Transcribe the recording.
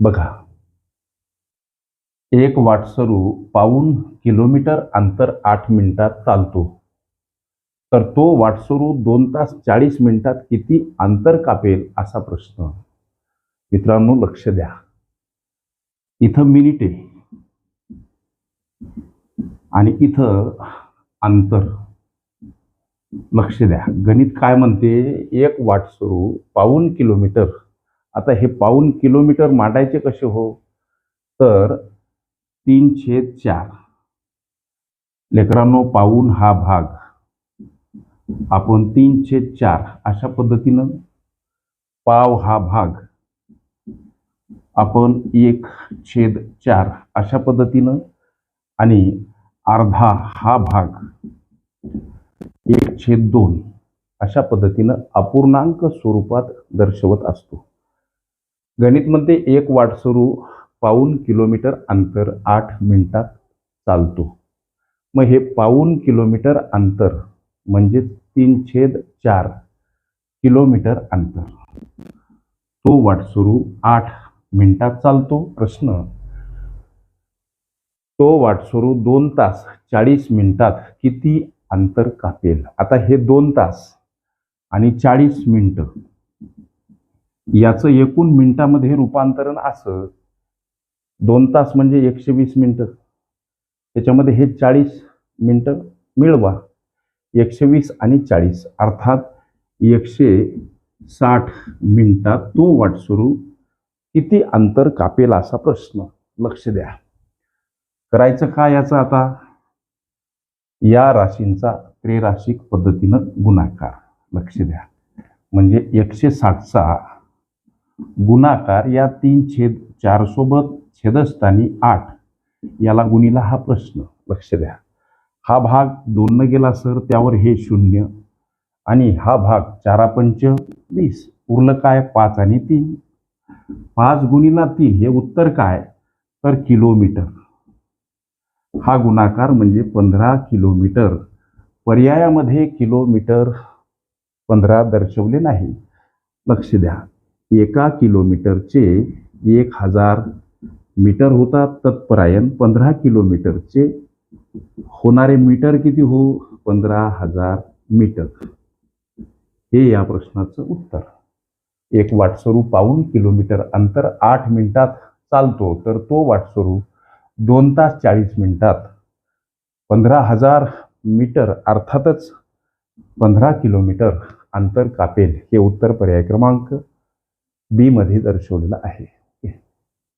बघा. एक वाटसरू पाऊन किलोमीटर अंतर आठ मिनिटात चालतो. तर तो वाटसरू दोन तास चाळीस मिनिटात किती अंतर कापेल असा प्रश्न. मित्रांनो लक्ष द्या. इथं मिनिटे आणि इथं अंतर. लक्ष द्या. गणित काय म्हणते? एक वाटसरू पाऊन किलोमीटर आता हे पाऊन किलोमीटर मांडायचे कसे हो? तर तीन छेद चार. लेकरांनो पाऊन हा भाग. आपण तीन छेद चार अशा पद्धतीनं पाव हा भाग. आपण एक छेद चार अशा पद्धतीनं आणि अर्धा हा भाग. एक छेद दोन अशा पद्धतीनं अपूर्णांक स्वरूपात दर्शवत असतो. गणितमध्ये एक वाटसरू पाऊन किलोमीटर अंतर आठ मिनिटात चालतो. मग हे पाऊन किलोमीटर अंतर म्हणजे तीन छेद चार किलोमीटर अंतर. तो वाटसरू आठ मिनिटात चालतो. प्रश्न तो वाटसरू दोन तास चाळीस मिनिटात किती अंतर कापेल? आता हे दोन तास आणि चाळीस मिनिटं याचं एकूण मिनिटामध्ये रूपांतरण असं दोन तास म्हणजे एकशे वीस मिनटं. त्याच्यामध्ये हे चाळीस मिनटं मिळवा. एकशे वीस आणि चाळीस अर्थात एकशे साठ मिनिटात तो वाट सुरू किती अंतर कापेल असा प्रश्न. लक्ष द्या. करायचं का याचा आता? या राशींचा त्रिराशिक पद्धतीनं गुणाकार. लक्ष द्या. म्हणजे एकशे साठचा गुणाकार या तीन छेद चार सोबत छेदस्थानी आठ. याला गुणीला हा प्रश्न. लक्ष द्या. हा भाग दोननं गेला सर त्यावर हे शून्य. आणि हा भाग चारा पंच वीस. उरलं काय? पाच आणि तीन. पाच गुणीला तीन हे उत्तर काय? तर किलोमीटर. हा गुणाकार म्हणजे पंधरा किलोमीटर. पर्यायामध्ये किलोमीटर पंधरा दर्शवले नाही. लक्ष द्या. एका किलोमीटरचे एक हजार मीटर होतात तत्परायण पंधरा किलोमीटरचे. होणारे मीटर किती हो? पंधरा हजार मीटर. हे या प्रश्नाचं उत्तर. एक वाटसरू पाऊन किलोमीटर अंतर आठ मिनिटात चालतो तर तो वाटसरू दोन तास चाळीस मिनिटात. पंधरा हजार मीटर अर्थातच पंधरा किलोमीटर अंतर कापेल हे उत्तर पर्याय क्रमांक बीमध्ये दर्शवलेलं आहे.